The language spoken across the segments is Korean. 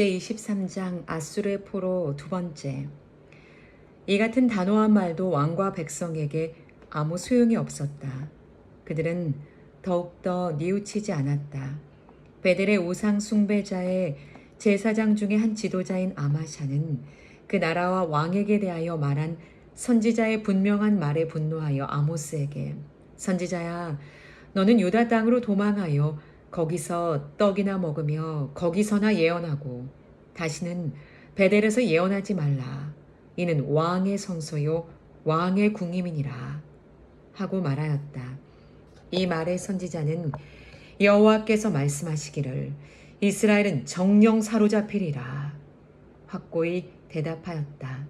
제23장 아수르의 포로 두 번째. 이 같은 단호한 말도 왕과 백성에게 아무 소용이 없었다. 그들은 더욱더 뉘우치지 않았다. 베델의 우상 숭배자의 제사장 중에 한 지도자인 아마샤는 그 나라와 왕에게 대하여 말한 선지자의 분명한 말에 분노하여 아모스에게 선지자야 너는 유다 땅으로 도망하여 거기서 떡이나 먹으며 거기서나 예언하고 다시는 베델에서 예언하지 말라 이는 왕의 성소요 왕의 궁임이니라 하고 말하였다. 이 말의 선지자는 여호와께서 말씀하시기를 이스라엘은 정령 사로잡히리라 확고히 대답하였다.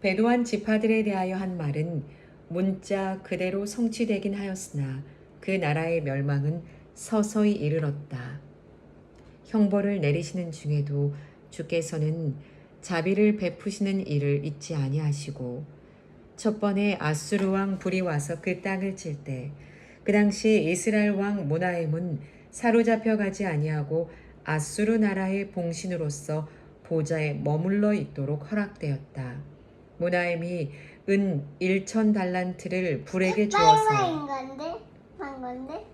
배도한 지파들에 대하여 한 말은 문자 그대로 성취되긴 하였으나 그 나라의 멸망은 서서히 이르렀다. 형벌을 내리시는 중에도 주께서는 자비를 베푸시는 일을 잊지 아니하시고 첫 번에 아수르 왕 불이 와서 그 땅을 칠 때 그 당시 이스라엘 왕 모나임은 사로잡혀 가지 아니하고 아수르 나라의 봉신으로서 보좌에 머물러 있도록 허락되었다. 모나임이 은 1천 달란트를 불에게 주어서 한 건데?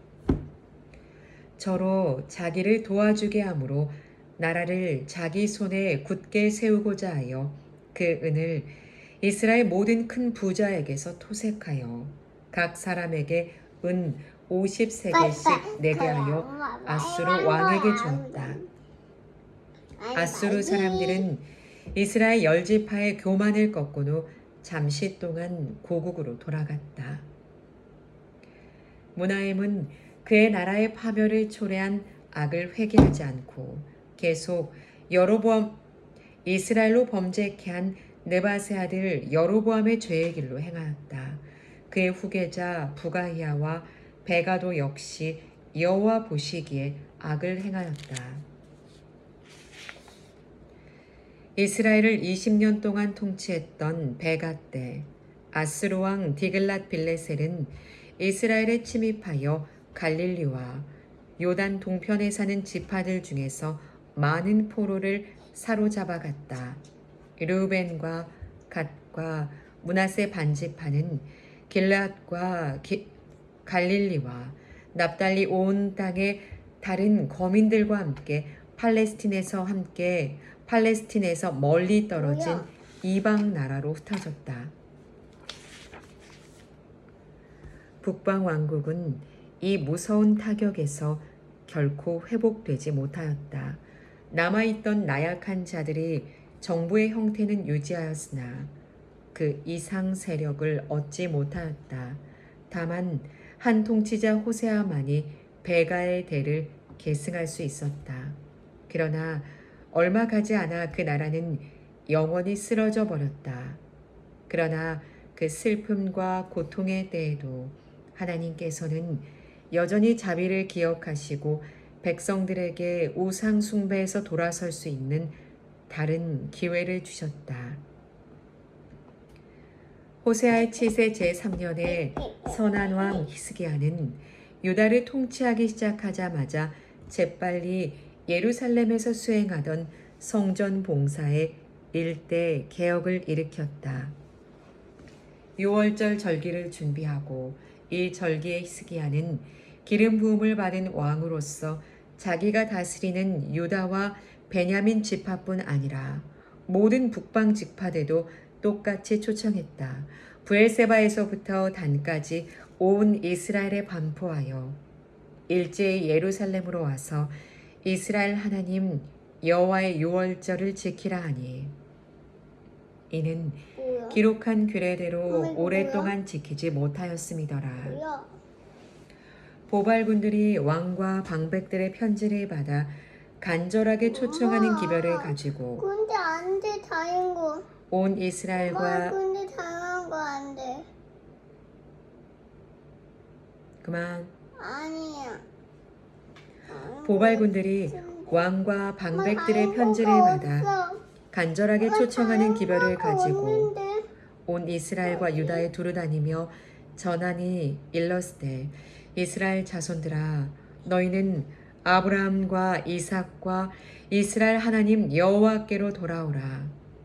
저로 자기를 도와주게 하므로 나라를 자기 손에 굳게 세우고자 하여 그 은을 이스라엘 모든 큰 부자에게서 토색하여 각 사람에게 은 50세겔씩 내게 하여 아수르 왕에게 주었다. 아수르 사람들은 이스라엘 열지파의 교만을 꺾은 후 잠시 동안 고국으로 돌아갔다. 무나임은 그의 나라의 파멸을 초래한 악을 회개하지 않고 계속 여로보암 이스라엘로 범죄케 한 네바세 아들 여로보암의 죄의 길로 행하였다. 그의 후계자 부가히야와 베가도 역시 여호와 보시기에 악을 행하였다. 이스라엘을 20년 동안 통치했던 베가 때 아스루 왕 디글랏 빌레셀은 이스라엘에 침입하여 갈릴리와 요단 동편에 사는 지파들 중에서 많은 포로를 사로잡아 갔다. 르우벤과 갓과 문하세 반지파는 길앗과 기- 갈릴리와 납달리 온 땅의 다른 거민들과 함께 팔레스틴에서 함께 팔레스틴에서 멀리 떨어진? 이방 나라로 흩어졌다. 북방 왕국은 이 무서운 타격에서 결코 회복되지 못하였다. 남아있던 나약한 자들이 정부의 형태는 유지하였으나 그 이상 세력을 얻지 못하였다. 다만 한 통치자 호세아만이 베가의 대를 계승할 수 있었다. 그러나 얼마 가지 않아 그 나라는 영원히 쓰러져 버렸다. 그러나 그 슬픔과 고통의 때에도 하나님께서는 여전히 자비를 기억하시고 백성들에게 우상 숭배에서 돌아설 수 있는 다른 기회를 주셨다. 호세아의 치세 제3년에 선한 왕 히스기야는 유다를 통치하기 시작하자마자 재빨리 예루살렘에서 수행하던 성전 봉사에 일대 개혁을 일으켰다. 6월절 절기를 준비하고 이 절기의 히스기야는 기름 부음을 받은 왕으로서 자기가 다스리는 유다와 베냐민 지파뿐 아니라 모든 북방 지파들도 똑같이 초청했다. 부엘세바에서부터 단까지 온 이스라엘에 반포하여 일제히 예루살렘으로 와서 이스라엘 하나님 여호와의 유월절을 지키라 하니 이는 뭐야? 기록한 규례대로 오랫동안 지키지 못하였음이더라. 뭐야? 보발군들이 왕과 방백들의 편지를 받아 간절하게 초청하는 우와. 기별을 가지고 근데 안 돼, 다른 거. 온 엄마, 이스라엘과 근데 다른 거안 돼. 그만 아니야. 보발군들이 왕과 방백들의 편지를 받아 간절하게 초청하는 기별을 가지고 온 이스라엘과 유다에 두루다니며 전하니 일렀을 때 이스라엘 자손들아 너희는 아브라함과 이삭과 이스라엘 하나님 여호와께로 돌아오라.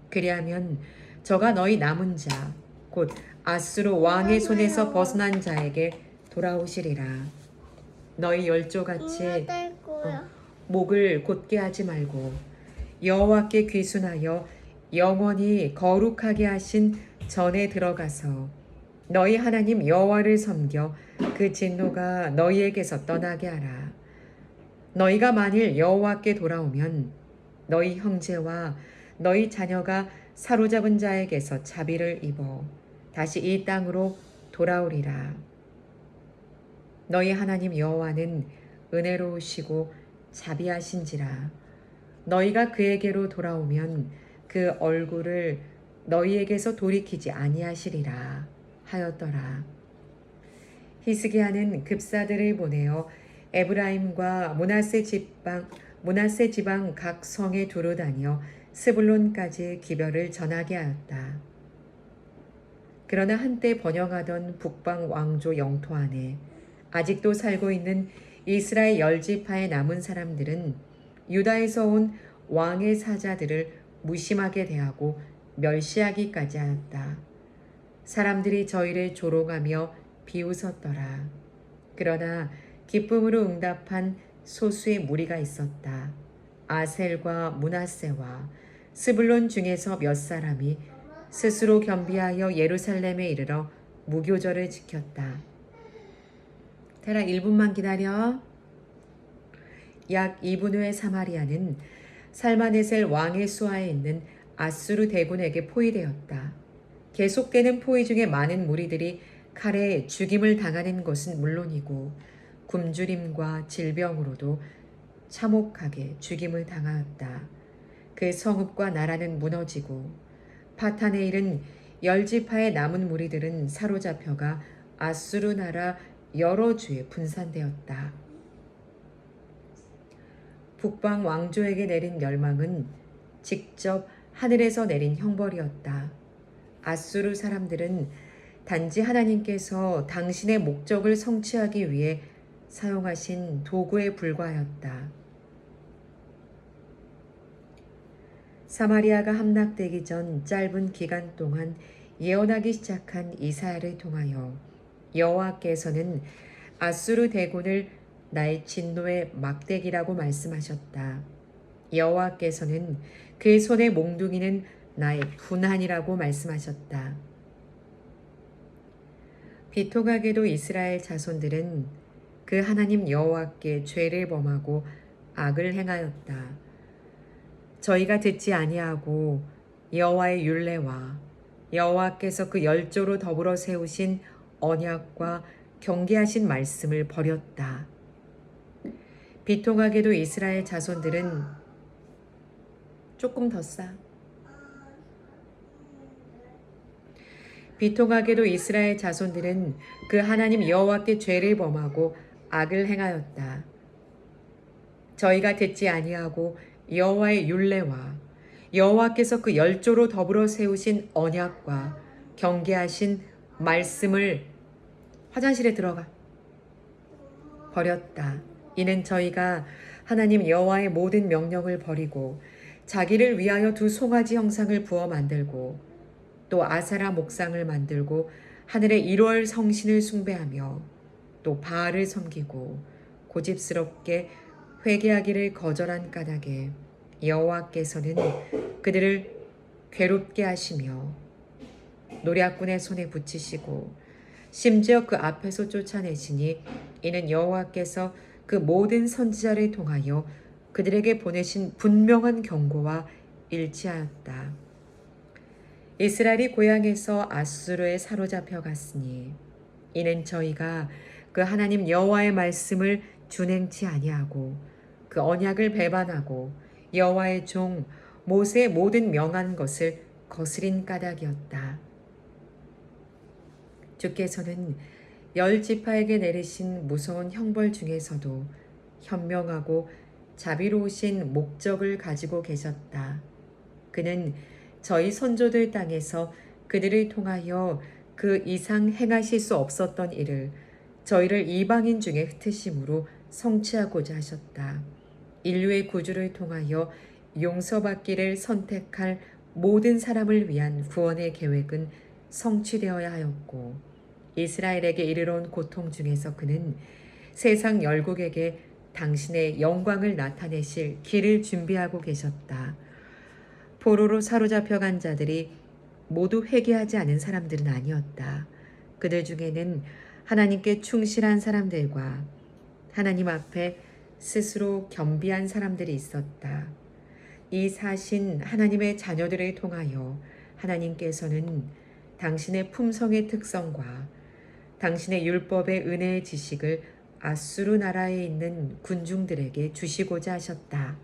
그리하면 저가 너희 남은 자 곧 아수르 왕의 손에서 벗어난 자에게 돌아오시리라. 너희 열조같이 거야. 목을 곧게 하지 말고 여호와께 귀순하여 영원히 거룩하게 하신 전에 들어가서 너희 하나님 여호와를 섬겨 그 진노가 너희에게서 떠나게 하라. 너희가 만일 여호와께 돌아오면 너희 형제와 너희 자녀가 사로잡은 자에게서 자비를 입어 다시 이 땅으로 돌아오리라. 너희 하나님 여호와는 은혜로우시고 자비하신지라 너희가 그에게로 돌아오면 그 얼굴을 너희에게서 돌이키지 아니하시리라 하였더라. 히스기야는 급사들을 보내어 에브라임과 모나세 지방 모나세 지방 각 성에 두루 다녀 스불론까지 기별을 전하게 하였다. 그러나 한때 번영하던 북방 왕조 영토 안에 아직도 살고 있는 이스라엘 열지파에 남은 사람들은 유다에서 온 왕의 사자들을 무심하게 대하고 멸시하기까지 하였다. 사람들이 저희를 조롱하며 비웃었더라. 그러나 기쁨으로 응답한 소수의 무리가 있었다. 아셀과 문하세와 스불론 중에서 몇 사람이 스스로 겸비하여 예루살렘에 이르러 무교절을 지켰다. 테라 1분만 기다려. 약 2분 후에 사마리아는 살마네셀 왕의 수하에 있는 아수르 대군에게 포위되었다. 계속되는 포위 중에 많은 무리들이 칼에 죽임을 당하는 것은 물론이고 굶주림과 질병으로도 참혹하게 죽임을 당하였다. 그 성읍과 나라는 무너지고 파탄에 이른 열지파의 남은 무리들은 사로잡혀가 아수르 나라 여러 주에 분산되었다. 북방 왕조에게 내린 멸망은 직접 하늘에서 내린 형벌이었다. 아수르 사람들은 단지 하나님께서 당신의 목적을 성취하기 위해 사용하신 도구에 불과하였다. 사마리아가 함락되기 전 짧은 기간 동안 예언하기 시작한 이사야를 통하여 여호와께서는 아수르 대군을 나의 진노의 막대기라고 말씀하셨다. 여호와께서는 그의 손의 몽둥이는 나의 분한이라고 말씀하셨다. 비통하게도 이스라엘 자손들은 그 하나님 여호와께 죄를 범하고 악을 행하였다. 저희가 듣지 아니하고 여호와의 율례와 여호와께서 그 열조로 더불어 세우신 언약과 경계하신 말씀을 버렸다. 비통하게도 이스라엘 자손들은 조금 더 싸. 비통하게도 이스라엘 자손들은 그 하나님 여호와께 죄를 범하고 악을 행하였다. 저희가 듣지 아니하고 여호와의 율례와 여호와께서 그 열조로 더불어 세우신 언약과 경계하신 말씀을 화장실에 들어가 버렸다. 이는 저희가 하나님 여호와의 모든 명령을 버리고 자기를 위하여 두 송아지 형상을 부어 만들고 또 아사라 목상을 만들고 하늘의 1월 성신을 숭배하며 또 바알을 섬기고 고집스럽게 회개하기를 거절한 까닭에 여호와께서는 그들을 괴롭게 하시며 노략군의 손에 붙이시고 심지어 그 앞에서 쫓아내시니 이는 여호와께서 그 모든 선지자를 통하여 그들에게 보내신 분명한 경고와 일치하였다. 이스라엘이 고향에서 아수르에 사로잡혀 갔으니 이는 저희가 그 하나님 여호와의 말씀을 준행치 아니하고 그 언약을 배반하고 여호와의 종 모세의 모든 명한 것을 거스린 까닭이었다. 주께서는 열 지파에게 내리신 무서운 형벌 중에서도 현명하고 자비로우신 목적을 가지고 계셨다. 그는 저희 선조들 땅에서 그들을 통하여 그 이상 행하실 수 없었던 일을 저희를 이방인 중에 흩으심으로 성취하고자 하셨다. 인류의 구주를 통하여 용서받기를 선택할 모든 사람을 위한 구원의 계획은 성취되어야 하였고 이스라엘에게 이르러온 고통 중에서 그는 세상 열국에게 당신의 영광을 나타내실 길을 준비하고 계셨다. 포로로 사로잡혀 간 자들이 모두 회개하지 않은 사람들은 아니었다. 그들 중에는 하나님께 충실한 사람들과 하나님 앞에 스스로 겸비한 사람들이 있었다. 이 사신 하나님의 자녀들을 통하여 하나님께서는 당신의 품성의 특성과 당신의 율법의 은혜의 지식을 아수르 나라에 있는 군중들에게 주시고자 하셨다.